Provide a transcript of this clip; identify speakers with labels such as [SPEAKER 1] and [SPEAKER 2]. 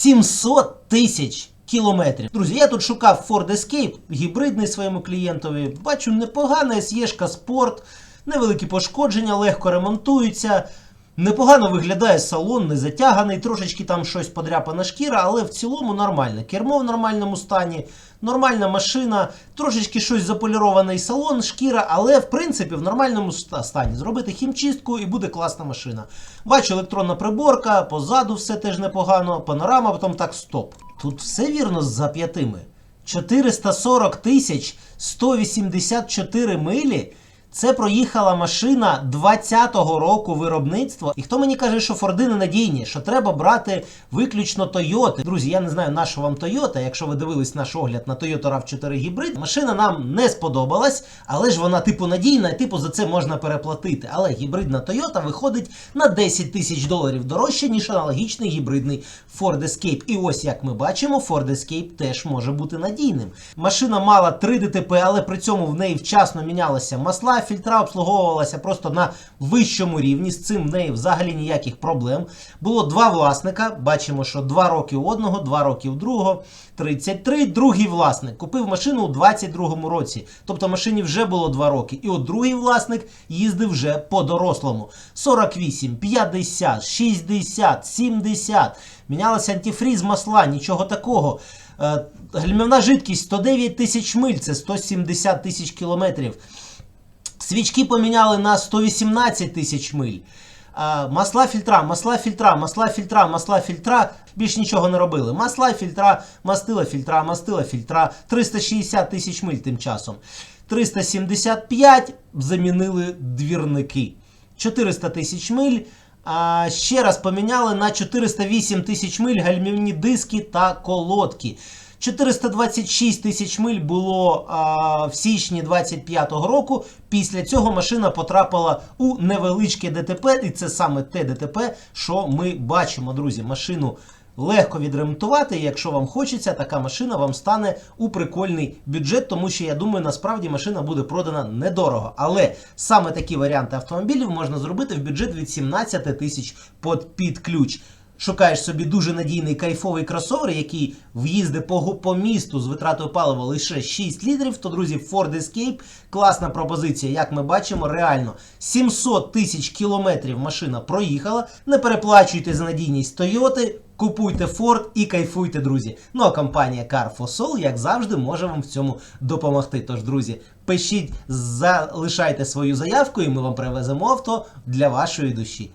[SPEAKER 1] 700 тисяч кілометрів. Друзі, я тут шукав Ford Escape, гібридний своєму клієнтові. Бачу, непогана SE-шка спорт, невеликі пошкодження, легко ремонтуються. Непогано виглядає салон, не затяганий, трошечки там щось подряпана шкіра, але в цілому нормально. Кермо в нормальному стані, нормальна машина, трошечки щось заполірований салон, шкіра, але в принципі в нормальному стані. Зробити хімчистку і буде класна машина. Бачу електронна приборка, позаду все теж непогано, панорама, потім так стоп. Тут все вірно з зап'ятими. 440 тисяч 184 милі. Це проїхала машина 20-го року виробництва. І хто мені каже, що Форди ненадійні, що треба брати виключно Тойоти. Друзі, я не знаю, на що вам Тойота. Якщо ви дивились наш огляд на Toyota RAV4 гібрид, машина нам не сподобалась, але ж вона типу надійна, і типу за це можна переплатити. Але гібридна Toyota виходить на 10 тисяч доларів дорожче, ніж аналогічний гібридний Ford Escape. І ось як ми бачимо, Ford Escape теж може бути надійним. Машина мала 3 ДТП, але при цьому в неї вчасно мінялися масла, фільтра обслуговувалася просто на вищому рівні. З цим в неї взагалі ніяких проблем. Було два власника. Бачимо, що 2 роки у одного, 2 роки у другого. 33. Другий власник купив машину у 22-му році. Тобто машині вже було 2 роки. І от другий власник їздив вже по-дорослому. 48, 50, 60, 70. Мінялися антифріз масла, нічого такого. Е, Гальмівна жидкість 109 тисяч миль, це 170 тисяч кілометрів. Свічки поміняли на 118 тисяч миль. Масла фільтра, масла фільтра, масла фільтра, масла фільтра. Більш нічого не робили. Масла фільтра, мастила фільтра, мастила фільтра. 360 тисяч миль тим часом. 375 замінили двірники. 400 тисяч миль. А, ще раз поміняли на 408 тисяч миль гальмівні диски та колодки. 426 тисяч миль було а, в січні 25-го року. Після цього машина потрапила у невеличке ДТП, і це саме те ДТП, що ми бачимо, друзі. Машину легко відремонтувати. Якщо вам хочеться, така машина вам стане у прикольний бюджет, тому що я думаю, насправді машина буде продана недорого. Але саме такі варіанти автомобілів можна зробити в бюджет від 17 тисяч під, ключ. Шукаєш собі дуже надійний кайфовий кросовер, який в'їзде по, по місту з витратою палива лише 6 літрів, то, друзі, Ford Escape класна пропозиція. Як ми бачимо, реально 700 тисяч кілометрів машина проїхала. Не переплачуйте за надійність Toyota, купуйте Ford і кайфуйте, друзі. Ну а компанія Car for Soul, як завжди, може вам в цьому допомогти. Тож, друзі, пишіть, залишайте свою заявку, і ми вам привеземо авто для вашої душі.